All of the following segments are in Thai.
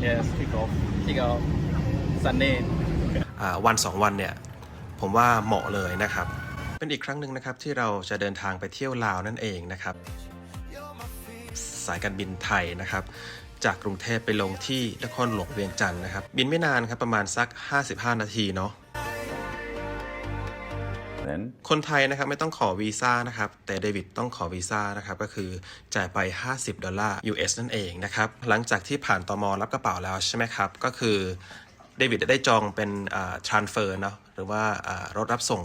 Yes, kick off. Kick off. Sunday. วันสองวันเนี่ย ผมว่าเหมาะเลยนะครับ เป็นอีกครั้งหนึ่งนะครับที่เราจะเดินทางไปเที่ยวลาวนั่นเองนะครับ สายการบินไทยนะครับ จากกรุงเทพไปลงที่นครหลวงเวียงจันทร์นะครับ บินไม่นานครับประมาณสัก 55 นาทีเนาะ Then คนไทยนะครับไม่ต้องขอวีซ่านะครับ แต่เดวิดต้องขอวีซ่านะครับ ก็คือจ่ายไป 50 ดอลลาร์ US นั่นเองนะครับ หลังจากที่ผ่านตมรับกระเป๋าแล้วใช่ไหมครับ ก็คือเดวิดได้จองเป็นอ่า transfer เนาะหรือว่าอ่ารถรับส่ง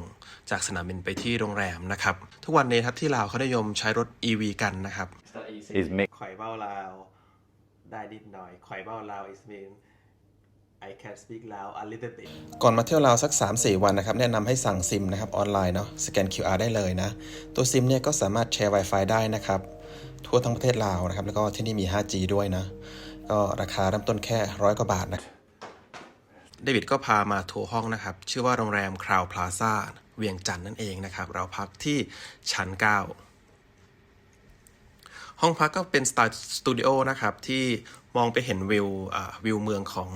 จากสนามบินไปที่โรงแรมนะครับ ทุกวันนี้ครับที่ลาวเขานิยมใช้รถ EV กันนะครับ is mixed ข่อยเบ้าลาว ได้นิดหน่อยข่อยเบ้าลาว is mean I can speak ลาว a little bit ก่อนมาเที่ยวลาวสัก 3-4 วันนะครับ แนะนำให้สั่งซิมนะครับออนไลน์เนาะสแกน QR ได้เลยนะ ตัวซิมเนี่ยก็สามารถแชร์ Wi-Fi ได้นะครับ ทั่วทั้งประเทศลาวนะครับ แล้วก็ที่นี่มี 5G ด้วยนะ ก็ราคาเริ่มต้นแค่ร้อยกว่าบาทนะเดวิดก็พามาทัวร์ห้องนะครับ ชื่อว่าโรงแรมคราวพลาซ่าเวียงจันทร์นั่นเองนะครับ เราพักที่ชั้น 9 ห้องพักก็เป็นสไตล์สตูดิโอนะครับ ที่มองไปเห็นวิววิวเมืองของ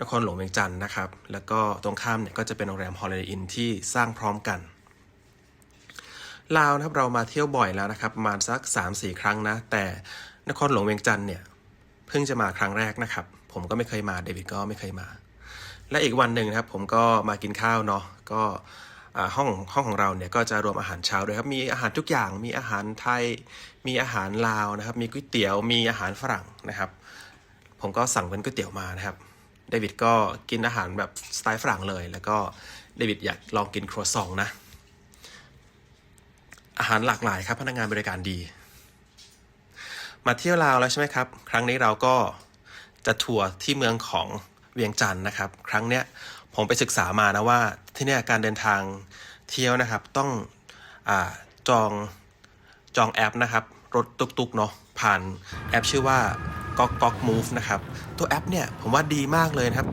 นครหลวงเวียงจันทร์นะครับ แล้วก็ตรงข้ามเนี่ยก็จะเป็นโรงแรม Holiday Inn ที่สร้างพร้อมกันลาวนะครับเรามาเที่ยวบ่อยแล้วนะครับประมาณสัก 3-4 ครั้งนะ แต่นครหลวงเวียงจันทร์เนี่ยเพิ่งจะมาครั้งแรกนะครับ ผมก็ไม่เคยมาเดวิดก็ไม่เคยมา และอีกวันหนึ่งนะครับผมก็มากินข้าวเนาะก็ห้องห้องของเราเนี่ยก็จะรวมอาหารเช้าด้วยครับมีอาหารทุกอย่างมีอาหารไทย มีอาหารลาวนะครับ มีก๋วยเตี๋ยวมีอาหารฝรั่งนะครับ ผมก็สั่งเป็นก๋วยเตี๋ยวมานะครับ เดวิดก็กินอาหารแบบสไตล์ฝรั่งเลย แล้วก็เดวิดอยากลองกินครัวซองนะ อาหารหลากหลายครับพนักงานบริการดี มาเที่ยวลาวแล้วใช่ไหมครับ ครั้งนี้เราก็จะทัวร์ที่เมืองของเวียงจันทร์นะครับ ครั้งเนี้ยผมไปศึกษามานะว่าที่นี่การเดินทางเที่ยวนะครับ ต้องอจองจองแอปนะครับ รถตุกๆเนาะผ่านแอปชื่อว่า g o g g o g Move นะครับ ตัวแอปเนี่ยผมว่าดีมากเลยนะครับ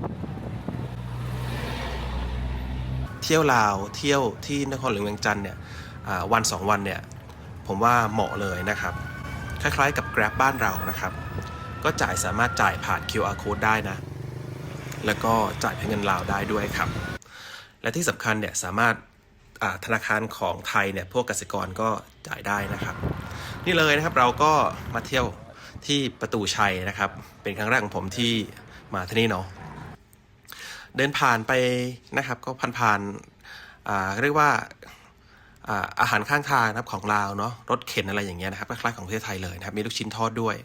เที่ยวลาวเที่ยวที่นครหลวงเวียงจันทร์เนี่ยวันสองวันเนี่ยผมว่าเหมาะเลยนะครับ คล้ายๆกับ Grab บ้านเรานะครับ ก็จ่ายสามารถจ่ายผ่าน QR code ได้นะ แล้วก็จ่ายเป็นเงินลาวได้ด้วยครับ และที่สำคัญเนี่ยสามารถธนาคารของไทยเนี่ยพวกกสิกรก็จ่ายได้นะครับ นี่เลยนะครับเราก็มาเที่ยว ที่ประตูชัยนะครับ เป็นครั้งแรกของผมที่มาที่นี่เนาะเดินผ่านไปนะครับ ก็ผ่านๆอ่าเรียกว่าอ่าอาหารข้างทางนะครับของลาวเนาะรถเข็นอะไรอย่างเงี้ยนะครับคล้ายๆของประเทศไทยเลยนะครับมีลูกชิ้นทอดด้วย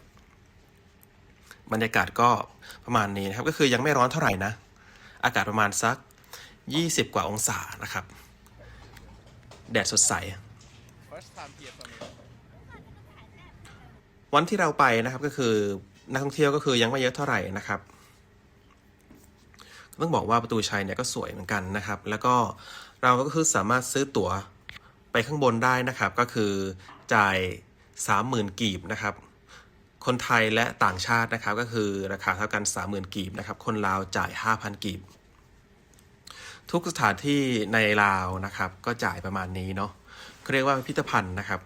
บรรยากาศก็ประมาณนี้นะครับ ก็คือยังไม่ร้อนเท่าไหร่นะ อากาศประมาณสัก 20 กว่าองศานะครับ แดดสดใส วันที่เราไปนะครับก็คือนักท่องเที่ยวก็คือยังไม่เยอะเท่าไหร่นะครับต้องบอกว่าประตูชัยเนี่ยก็สวยเหมือนกันนะครับ แล้วก็เราก็คือสามารถซื้อตั๋วไปข้างบนได้นะครับ ก็คือจ่าย 30,000 กีบนะครับ คนไทยและต่างชาตินะครับ ก็คือราคาเท่ากัน 30,000 กีบนะครับ คนลาวจ่าย 5,000 กีบ ทุกสถานที่ในลาวนะครับ ก็จ่ายประมาณนี้เนาะเขาเรียกว่าพิพิธภัณฑ์นะครับ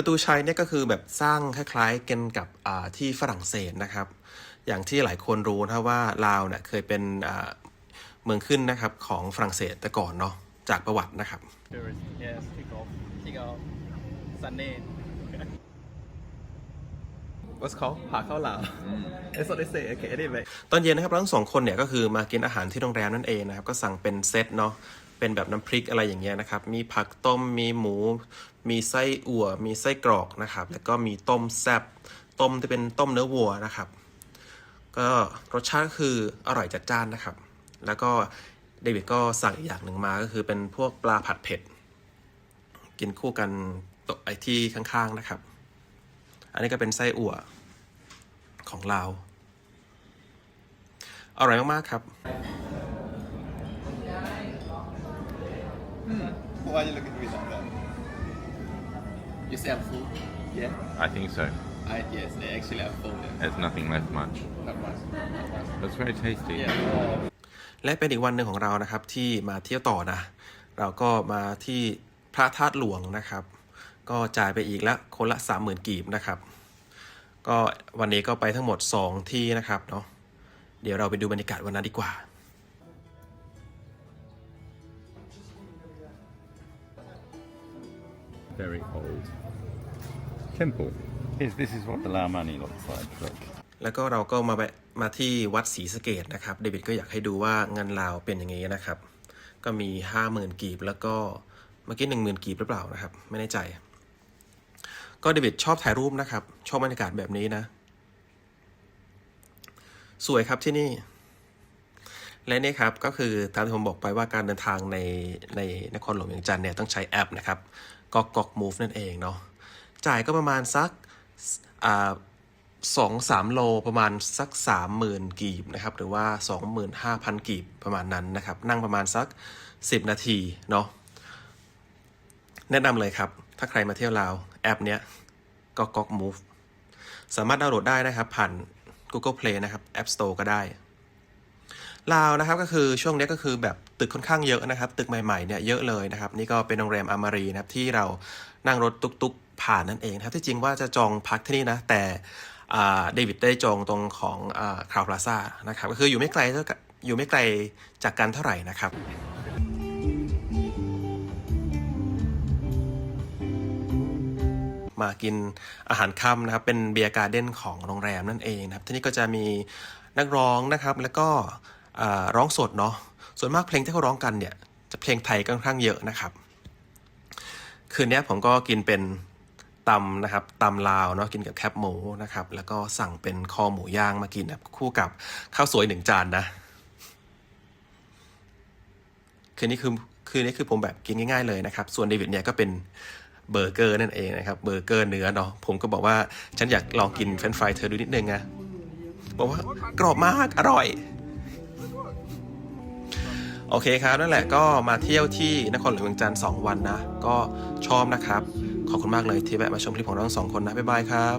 ประตูชัยเนี่ยก็คือแบบสร้างคล้ายๆกันกับอ่าที่ฝรั่งเศสนะครับ อย่างที่หลายคนรู้นะว่าลาวเนี่ยเคยเป็นอ่าเมืองขึ้นนะครับของฝรั่งเศสแต่ก่อนเนาะจากประวัตินะครับ Tourist. Yes, kick off. Kick off. Sunday. What's called? ผาข้าวหลาม That's what they say. Okay, anyway. ตอนเย็นนะครับเราทั้งสองคนเนี่ยก็คือมากินอาหารที่โรงแรมนั่นเองนะครับ ก็สั่งเป็นเซตเนาะเป็นแบบน้ำพริกอะไรอย่างเงี้ยนะครับ มีผักต้มมีหมู มีไส้อั่ว มีไส้กรอกนะครับ แล้วก็มีต้มแซบต้มที่เป็นต้มเนื้อวัวนะครับ ก็รสชาติคืออร่อยจัดจ้านนะครับ แล้วก็เดวิดก็สั่งอีกอย่างหนึ่งมาก็คือเป็นพวกปลาผัดเผ็ด กินคู่กันต๊ะไอที่ข้างๆนะครับ อันนี้ก็เป็นไส้อั่วของเราวอร่อยมาก ๆ ครับ Why are you looking at me like that? You say I'm full? Yeah. I think so. I yes, actually I'm full. Yeah. It's nothing left much. Not much. But it's very tasty. Yeah. และเป็นอีกวันหนึ่งของเรานะครับที่มาเที่ยวต่อนะ เราก็มาที่พระธาตุหลวงนะครับ ก็จ่ายไปอีกละคนละ 30,000กีบนะครับ ก็วันนี้ก็ไปทั้งหมด 2 ที่นะครับเนาะเดี๋ยวเราไปดูบรรยากาศวันนั้นดีกว่า Very old. Temple. Yes, this is what the Lamani looks like. Look. แล้วก็เราก็มาแวะมาที่วัดศรีสะเกดนะครับ เดวิดก็อยากให้ดูว่าเงินลาวเป็นอย่างนี้นะครับ ก็มี 50,000 กีบ แล้วก็เมื่อกี้ 10,000 กีบหรือเปล่านะครับ ไม่แน่ใจ ก็เดวิดชอบถ่ายรูปนะครับ ชอบบรรยากาศแบบนี้นะ สวยครับที่นี่ และนี่ครับก็คือตามที่ผมบอกไปว่าการเดินทางในในนครหลวงเวียงจันทร์เนี่ยต้องใช้แอปนะครับ ก็กกอกมูฟนั่นเองเนาะจ่ายก็ประมาณสักสองสามโลประมาณสักสามหมื่นกีบนะครับ หรือว่าสองหมื่นห้าพันกีบประมาณนั้นนะครับ นั่งประมาณสักสิบนาทีเนาะแนะนำเลยครับ ถ้าใครมาเที่ยวลาวแอปเนี้ยก็กอกมูฟสามารถดาวน์โหลดได้นะครับ ผ่าน Google Play นะครับ App Store ก็ได้ ลาวนะครับก็คือช่วงนี้ก็คือแบบตึกค่อนข้างเยอะนะครับ ตึกใหม่ๆเนี่ยเยอะเลยนะครับ นี่ก็เป็นโรงแรมอามารีนะครับที่เรานั่งรถตุกๆผ่านนั่นเองนะครับที่จริงว่าจะจองพักที่นี่นะแต่เดวิดได้จองตรงของคราวพลาซ่านะครับก็คืออยู่ไม่ไกลเท่ากับอยู่ไม่ไกลจากกันเท่าไหร่นะครับมากินอาหารค่ำนะครับ เป็นเบียร์การ์เด้นของโรงแรมนั่นเองนะครับ ที่นี่ก็จะมีนักร้องนะครับ แล้วก็ ร้องสดเนาะส่วนมากเพลงที่เขาร้องกันเนี่ยจะเพลงไทยค่อนข้างเยอะนะครับ คืนนี้ผมก็กินเป็นตำนะครับตำลาวเนาะกินกับแคบหมูนะครับ แล้วก็สั่งเป็นคอหมูย่างมากินนะครับคู่กับข้าวสวยหนึ่งจานนะ คืนนี้คือคืนนี้คือผมแบบกินง่ายๆเลยนะครับ ส่วนเดวิดเนี่ยก็เป็นเบอร์เกอร์นั่นเองนะครับเบอร์เกอร์เนื้อเนาะผมก็บอกว่าฉันอยากลองกินเฟรนฟรายเธอดูนิดนึงนะบอกว่ากรอบมากอร่อย โอเคครับ นั่นแหละก็มาเที่ยวที่นครหลวงเวียงจันทร์2วันนะ ก็ชอบนะครับ ขอบคุณมากเลยที่แวะมาชมคลิปของเราทั้งสองคนนะ บ๊ายบายครับ